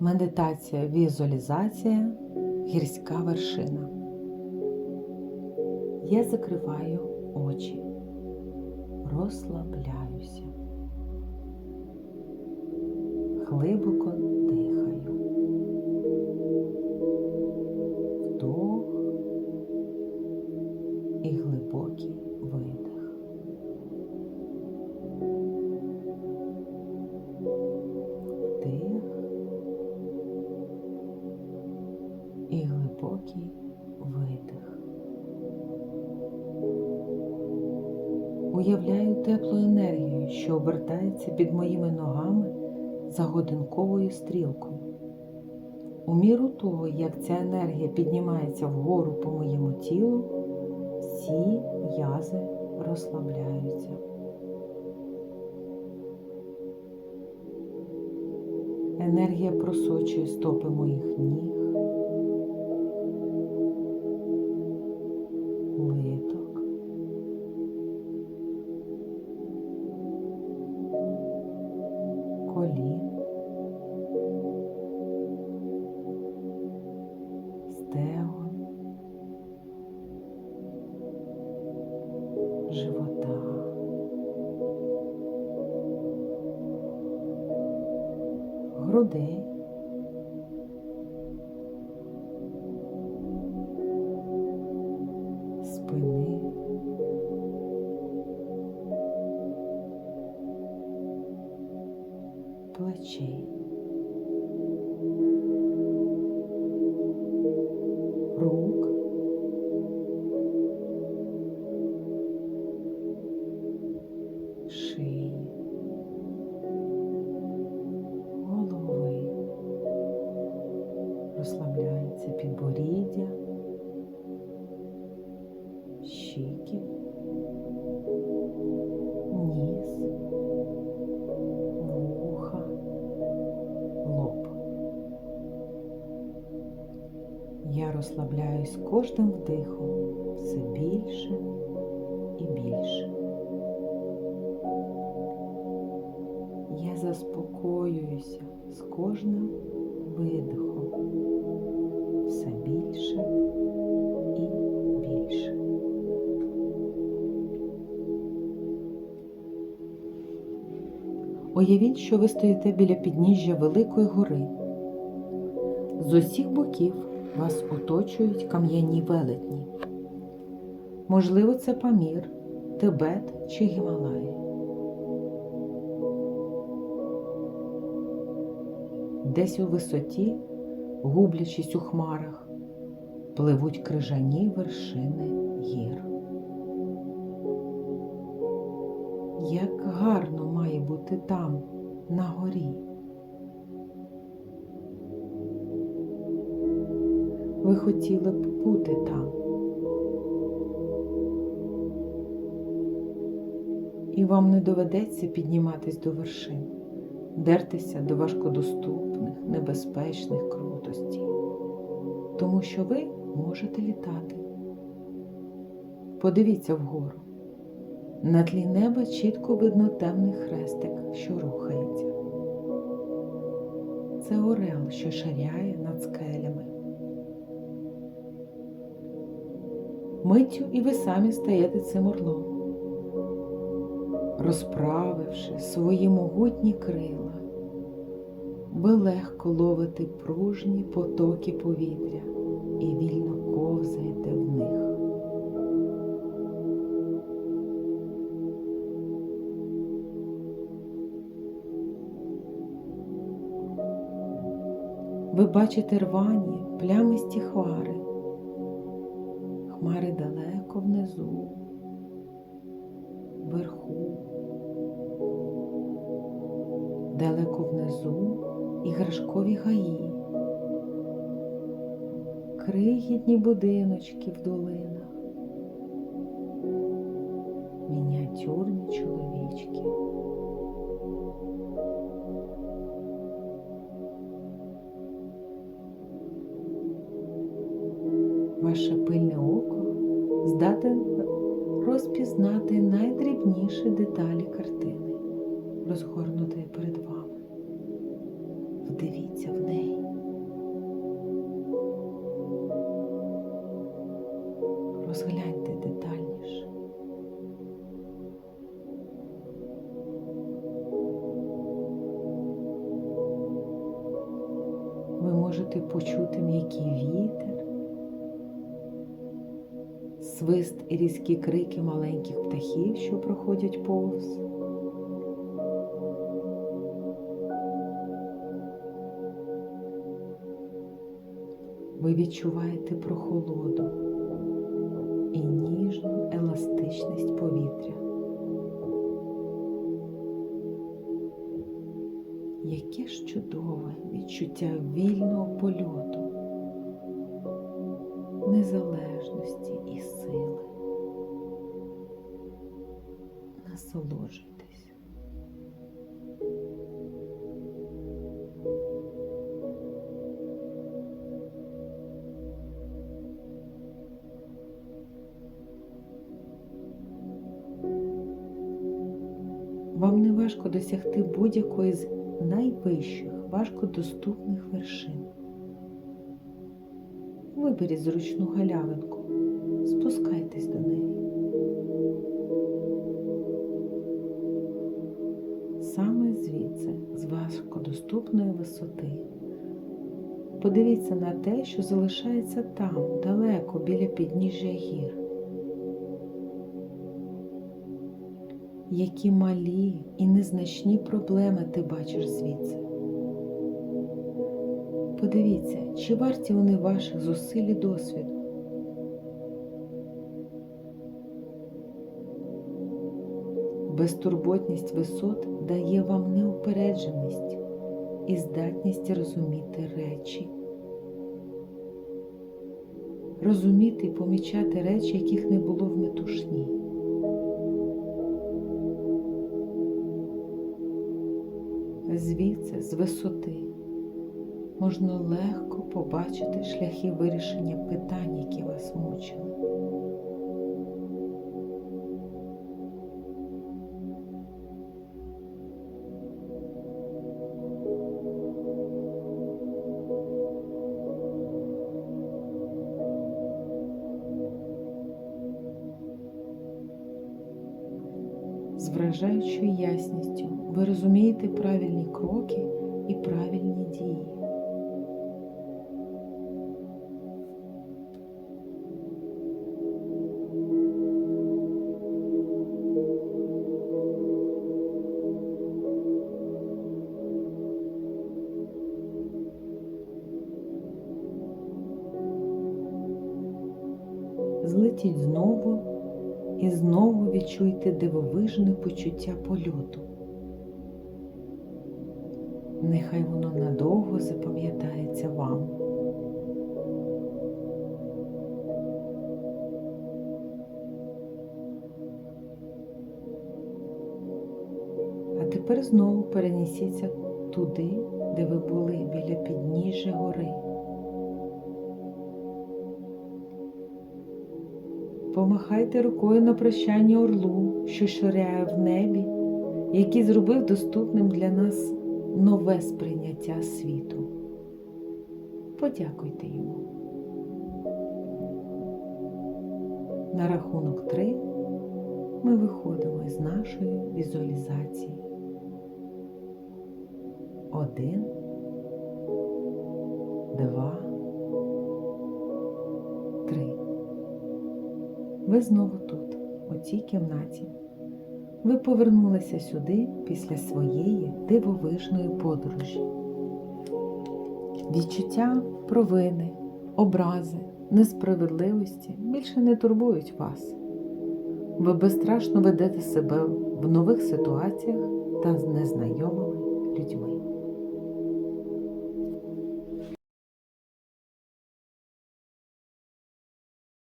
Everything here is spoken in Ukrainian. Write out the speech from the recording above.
Медитація, візуалізація, гірська вершина. Я закриваю очі, розслабляюся, глибоко Уявляю теплу енергію, що обертається під моїми ногами за годинковою стрілкою. У міру того, як ця енергія піднімається вгору по моєму тілу, всі м'язи розслабляються. Енергія просочує стопи моїх ніг, колін, стегон, живота. грудей, щіки, ніс, вуха, лоб. Я розслабляюсь кожним вдихом все більше і більше. Я заспокоююся з кожним Уявіть, що ви стоїте біля підніжжя Великої гори. З усіх боків вас оточують кам'яні велетні. Можливо, це Памір, Тибет чи Гімалаї. Десь у висоті, гублячись у хмарах, пливуть крижані вершини гір. Як гарно має бути там, на горі. Ви хотіли б бути там. І вам не доведеться підніматись до вершин дертися до важкодоступних, небезпечних крутостей, тому що ви можете літати. Подивіться вгору. На тлі неба чітко видно темний хрестик, що рухається. Це орел, що шаряє над скелями. Миттю і ви самі стаєте цим орлом розправивши свої могутні крила, ви легко ловите пружні потоки повітря і вільно ковзаєте в Ви бачите рвані плямисті хмари, хмари далеко внизу, вверху, далеко внизу іграшкові гаї, крихітні будиночки в долинах, мініатюрні чоловічки. Ваше пильне око здатен розпізнати найдрібніші деталі картини, розгорнутої перед вами. Вдивіться в неї. Розгляньте детальніше. Ви можете почути м'який вітер, свист і різкі крики маленьких птахів, що проходять повз. Ви відчуваєте прохолоду і ніжну еластичність повітря. Яке ж чудове відчуття вільного польоту, незалежності і сили. Насолоджуйтесь. Вам не важко досягти будь-якої з найвищих, важкодоступних вершин. Виберіть зручну галявинку, спускайтесь до неї. Саме звідси, з важкодоступної висоти. Подивіться на те, що залишається там, далеко біля підніжжя гір. Які малі і незначні проблеми ти бачиш звідси. Подивіться, чи варті вони ваших зусиль і досвіду. Безтурботність висот дає вам неупередженість і здатність розуміти речі. Розуміти і помічати речі, яких не було в метушні. Звідси, з висоти, можна легко побачити шляхи вирішення питань, які вас мучили. З вражаючою ясністю ви розумієте правильні кроки і правильні дії. Злетіть знову і знову відчуйте дивовижне почуття польоту. Нехай воно надовго запам'ятається вам. А тепер знову перенесіться туди, де ви були біля підніжжя гори. Помахайте рукою на прощання орлу, що ширяє в небі, який зробив доступним для нас нове сприйняття світу. Подякуйте йому. На рахунок три ми виходимо із нашої візуалізації. Один, два, Ви знову тут, у цій кімнаті. Ви повернулися сюди після своєї дивовижної подорожі. Відчуття провини, образи, несправедливості більше не турбують вас. Ви безстрашно ведете себе в нових ситуаціях та з незнайомими людьми.